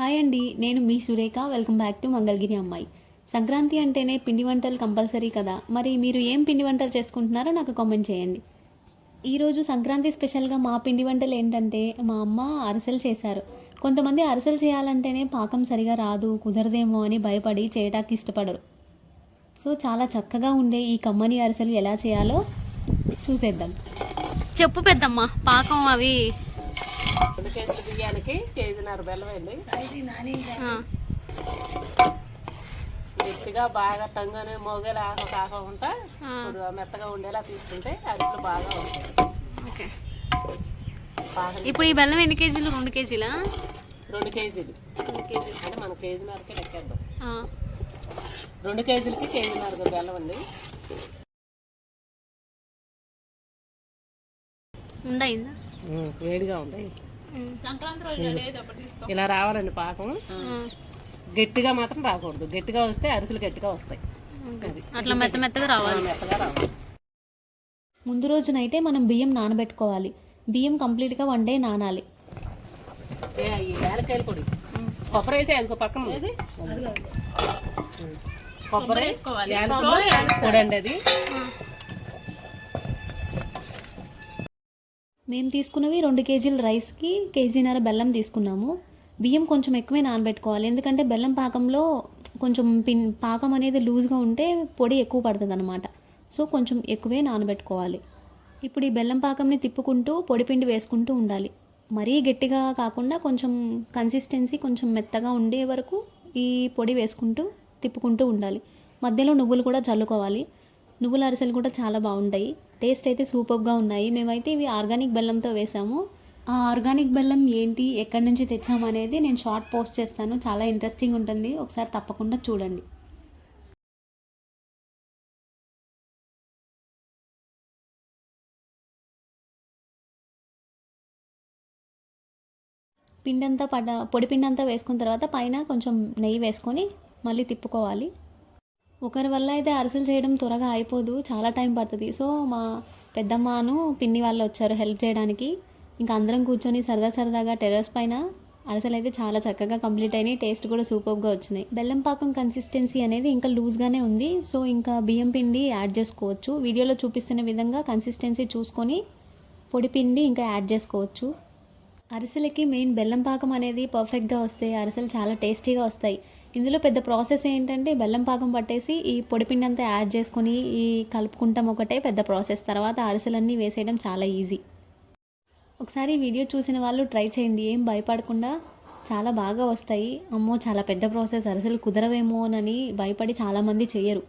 Hi అండి నేను మీ Surekha. Welcome back to Mangalagiri అమ్మాయి. సంక్రాంతి అంటేనే పిండి వంటలు కంపల్సరీ కదా. మరి మీరు ఏం పిండి వంటలు చేసుకుంటున్నారో నాకు కామెంట్ చేయండి. ఈరోజు సంక్రాంతి స్పెషల్గా మా పిండి వంటలు ఏంటంటే మా అమ్మ అరిసెలు చేశారు. కొంతమంది అరిసెలు చేయాలంటేనే పాకం సరిగా రాదు కుదరదేమో అని భయపడి చేయటానికి ఇష్టపడరు. సో చాలా చక్కగా ఉండే ఈ కమ్మని అరిసెలు ఎలా చేయాలో చూసేద్దాం. చెప్పు పెద్దమ్మ పాకం అవి రెండు కేజీల బియ్యానికి కేజీన్నర బెల్లం వేయండి గట్టిగా బాగా టంగని మోగేలా కాకుండా కొద్దిగా మెత్తగా ఉండేలా తీసుకుంటే అరిసెలు బాగా ఉంటాయి. ఇప్పుడు ఈ బెల్లం ఎన్ని కేజీలు? రెండు కేజీలా? రెండు కేజీలు. అంటే మన కేజీన్నరకే లెక్కేద్దాం. ఆ, రెండు కేజీలకి కేజీన్నర బెల్లం అండి. ఉందయిందా వేడిగా ఉంది. ఇలా రావాలండి పాకం. గట్టిగా మాత్రం రాకూడదు. గట్టిగా వస్తే అరిసెలు గట్టిగా వస్తాయి. అది. అట్లా మెత్త మెత్తగా రావాలి. మెత్తగా రావాలి. ముందు రోజునైతే మనం బియ్యం నానబెట్టుకోవాలి. బియ్యం కంప్లీట్గా వన్ డే నానాలి. యాలక్కాయల పొడి. కొబ్బరి వేసే ఇంకో పక్కన. కొబ్బరి పొడి అండి అది. మేము తీసుకున్నవి రెండు కేజీల రైస్కి కేజీన్నర బెల్లం తీసుకున్నాము. బియ్యం కొంచెం ఎక్కువే నానబెట్టుకోవాలి. ఎందుకంటే బెల్లం పాకంలో కొంచెం పిన్ పాకం అనేది లూజ్గా ఉంటే పొడి ఎక్కువ పడుతుంది అనమాట సో కొంచెం ఎక్కువే నానబెట్టుకోవాలి. ఇప్పుడు ఈ బెల్లం పాకంని తిప్పుకుంటూ పొడిపిండి వేసుకుంటూ ఉండాలి. మరీ గట్టిగా కాకుండా కొంచెం కన్సిస్టెన్సీ కొంచెం మెత్తగా ఉండే వరకు ఈ పొడి వేసుకుంటూ తిప్పుకుంటూ ఉండాలి. మధ్యలో నువ్వులు కూడా చల్లుకోవాలి. నువ్వుల అరిసెలు కూడా చాలా బాగుంటాయి. టేస్ట్ అయితే సూపర్గా ఉన్నాయి. మేమైతే ఇవి ఆర్గానిక్ బెల్లంతో వేసాము. ఆ ఆర్గానిక్ బెల్లం ఏంటి ఎక్కడి నుంచి తెచ్చామనేది నేను షార్ట్ పోస్ట్ చేస్తాను. చాలా ఇంట్రెస్టింగ్ ఉంటుంది. ఒకసారి తప్పకుండా చూడండి. పిండంతా పడ పొడి పిండంతా వేసుకున్న తర్వాత పైన కొంచెం నెయ్యి వేసుకొని మళ్ళీ తిప్పుకోవాలి. ఒకరి వల్ల అయితే అరిసెలు చేయడం త్వరగా అయిపోదు చాలా టైం పడుతుంది. సో మా పెద్దమ్మను పిన్ని వాళ్ళు వచ్చారు హెల్ప్ చేయడానికి. ఇంకా అందరం కూర్చొని సరదా సరదాగా టెర్రస్ పైన అరిసెలు అయితే చాలా చక్కగా కంప్లీట్ అయినాయి. టేస్ట్ కూడా సూపర్గా వచ్చినాయి. బెల్లం పాకం కన్సిస్టెన్సీ అనేది ఇంకా లూజ్గానే ఉంది. సో ఇంకా బియ్యం పిండి యాడ్ చేసుకోవచ్చు. వీడియోలో చూపిస్తున్న విధంగా కన్సిస్టెన్సీ చూసుకొని పొడి పిండి ఇంకా యాడ్ చేసుకోవచ్చు. అరిసెలకి మెయిన్ బెల్లం పాకం అనేది పర్ఫెక్ట్గా వస్తే అరిసెలు చాలా టేస్టీగా వస్తాయి. ఇందులో పెద్ద ప్రాసెస్ ఏంటంటే బెల్లం పాకం పట్టేసి ఈ పొడిపిండి అంతా యాడ్ చేసుకొని ఈ కలుపుకుంటాం ఒకటే పెద్ద ప్రాసెస్. తర్వాత అరిసెలన్నీ వేసేయడం చాలా ఈజీ. ఒకసారి వీడియో చూసిన వాళ్ళు ట్రై చేయండి ఏం భయపడకుండా. చాలా బాగా వస్తాయి. అమ్మో చాలా పెద్ద ప్రాసెస్. అరిసెలు కుదరవేమోనని భయపడి చాలామంది చేయరు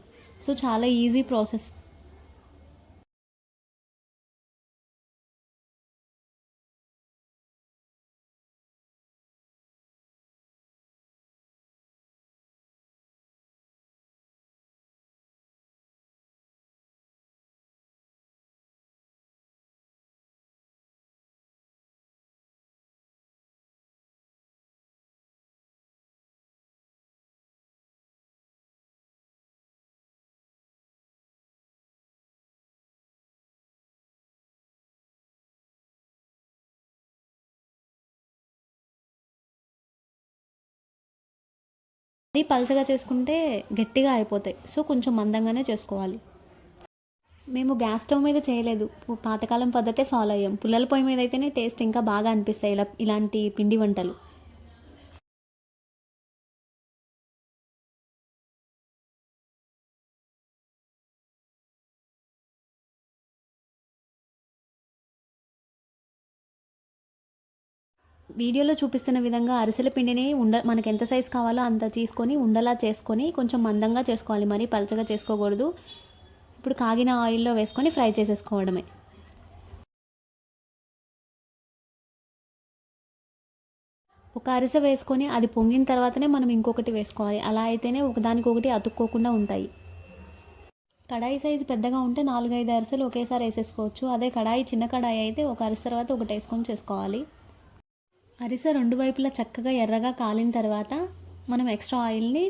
సో చాలా ఈజీ ప్రాసెస్. మరీ పలచగా చేసుకుంటే గట్టిగా అయిపోతాయి. సో కొంచెం మందంగానే చేసుకోవాలి. మేము గ్యాస్ స్టవ్ మీద చేయలేదు. పాతకాలం పద్ధతే ఫాలో అయ్యాం. పుల్లల పొయ్యి మీద అయితేనే టేస్ట్ ఇంకా బాగా అనిపిస్తాయి. ఇలా ఇలాంటి పిండి వంటలు. వీడియోలో చూపిస్తున్న విధంగా అరిసెల పిండిని ఉండ మనకి ఎంత సైజ్ కావాలో అంత తీసుకొని ఉండలా చేసుకొని కొంచెం మందంగా చేసుకోవాలి. మరీ పలచగా చేసుకోకూడదు. ఇప్పుడు కాగిన ఆయిల్లో వేసుకొని ఫ్రై చేసేసుకోవడమే. ఒక అరిసె వేసుకొని అది పొంగిన తర్వాతనే మనం ఇంకొకటి వేసుకోవాలి. అలా అయితేనే ఒకదానికొకటి అతుక్కోకుండా ఉంటాయి. కడాయి సైజు పెద్దగా ఉంటే నాలుగైదు అరిసెలు ఒకేసారి వేసేసుకోవచ్చు. అదే కడాయి చిన్న కడాయి అయితే ఒక అరిసె తర్వాత ఒకటి వేసుకొని చేసుకోవాలి. అరిసె రెండు వైపులా చక్కగా ఎర్రగా కాలిన తర్వాత మనం ఎక్స్ట్రా ఆయిల్ని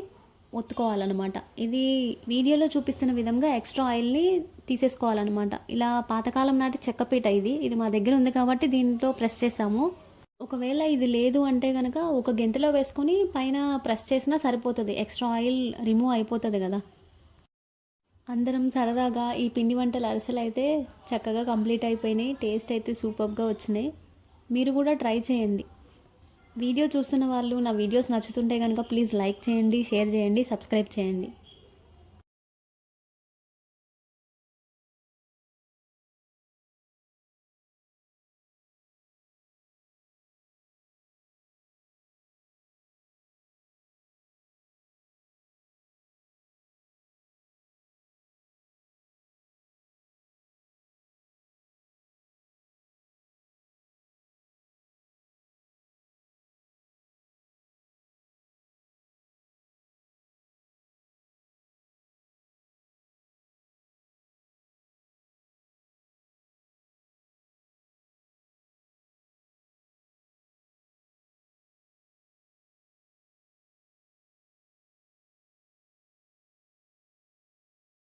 ఒత్తుకోవాలన్నమాట. ఇది వీడియోలో చూపిస్తున్న విధంగా ఎక్స్ట్రా ఆయిల్ని తీసేసుకోవాలన్నమాట. ఇలా పాతకాలం నాటి చెక్కపీట ఇది. ఇది మా దగ్గర ఉంది కాబట్టి దీంట్లో ప్రెస్ చేసాము. ఒకవేళ ఇది లేదు అంటే కనుక ఒక గంటలో వేసుకొని పైన ప్రెస్ చేసినా సరిపోతుంది. ఎక్స్ట్రా ఆయిల్ రిమూవ్ అయిపోతుంది కదా. అందరం సరదాగా ఈ పిండి వంటల అరిసెలు అయితే చక్కగా కంప్లీట్ అయిపోయినాయి. టేస్ట్ అయితే సూపర్గా వచ్చినాయి. మీరు కూడా ట్రై చేయండి. వీడియో చూస్తున్న వాళ్ళు నా వీడియోస్ నచ్చుతుంటే కనుక ప్లీజ్ లైక్ చేయండి షేర్ చేయండి సబ్స్క్రైబ్ చేయండి.